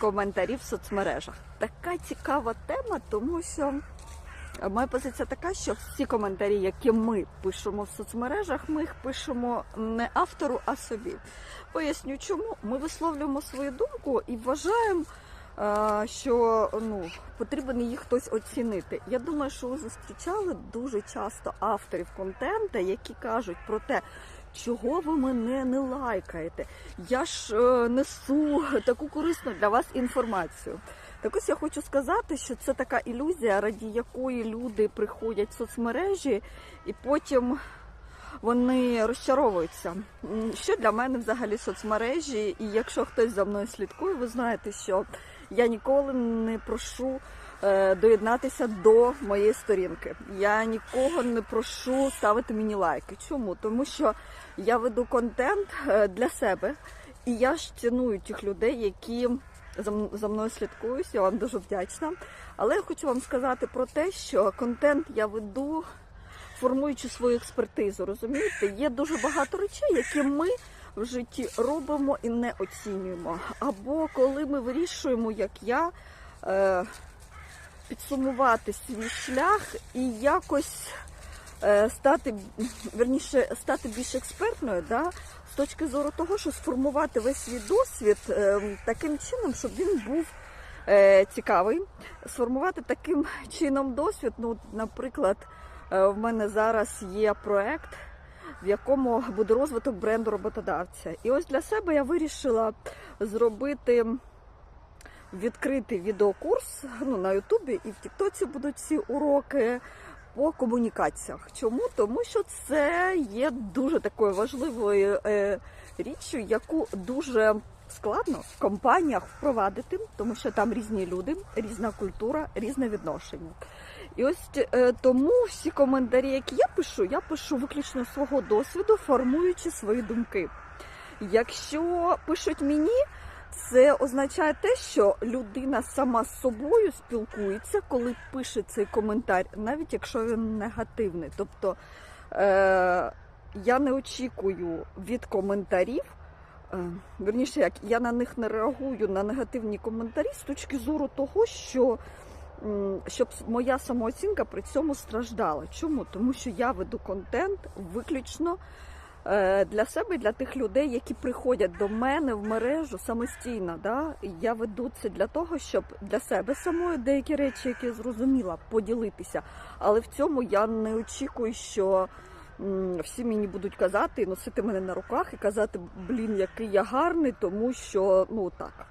коментарі в соцмережах. Така цікава тема, тому що моя позиція така, що всі коментарі, які ми пишемо в соцмережах, ми їх пишемо не автору, а собі. Поясню, чому ми висловлюємо свою думку і вважаємо. е, Що ну потрібен її хтось оцінити. Я думаю, що ви зустрічали дуже часто авторів контенту, які кажуть про те, чого ви мене не лайкаєте. Я ж е, несу таку корисну для вас інформацію. Так ось я хочу сказати, що це така ілюзія, раді якої люди приходять в соцмережі і потім вони розчаровуються. Що для мене взагалі соцмережі, і якщо хтось за мною слідкує, ви знаєте, що я ніколи не прошу е, доєднатися до моєї сторінки. Я нікого не прошу ставити мені лайки. Чому? Тому що я веду контент е, для себе, і я ж ціную тих людей, які за мною слідкують. Я вам дуже вдячна. Але я хочу вам сказати про те, що контент я веду. Формуючи свою експертизу, розумієте, є дуже багато речей, які ми в житті робимо і не оцінюємо. Або коли ми вирішуємо, як я, е, підсумувати свій шлях і якось е, стати, верніше, стати більш експертною, да, з точки зору того, що сформувати весь свій досвід е, таким чином, щоб він був е, цікавий, сформувати таким чином досвід. Ну, наприклад, в мене зараз є проект. В якому буде розвиток бренду роботодавця. І ось для себе я вирішила зробити відкритий відеокурс ну, на Ютубі і в Тіктоці будуть ці уроки по комунікаціях. Чому? Тому що це є дуже такою важливою е, річчю, яку дуже складно в компаніях впровадити, тому що там різні люди, різна культура, різне відношення. І ось е, тому всі коментарі, які я пишу, я пишу виключно свого досвіду, формуючи свої думки. Якщо пишуть мені, це означає те, що людина сама з собою спілкується, коли пише цей коментар, навіть якщо він негативний. Тобто е, я не очікую від коментарів. е, Верніше, як я на них не реагую на негативні коментарі з точки зору того, що щоб моя самооцінка при цьому страждала. Чому? Тому що я веду контент виключно е, для себе для тих людей, які приходять до мене в мережу самостійно. Да? Я веду це для того, щоб для себе самої деякі речі, які я зрозуміла, поділитися. Але в цьому я не очікую, що всі мені будуть казати носити мене на руках і казати, блін, який я гарний, тому що ну так.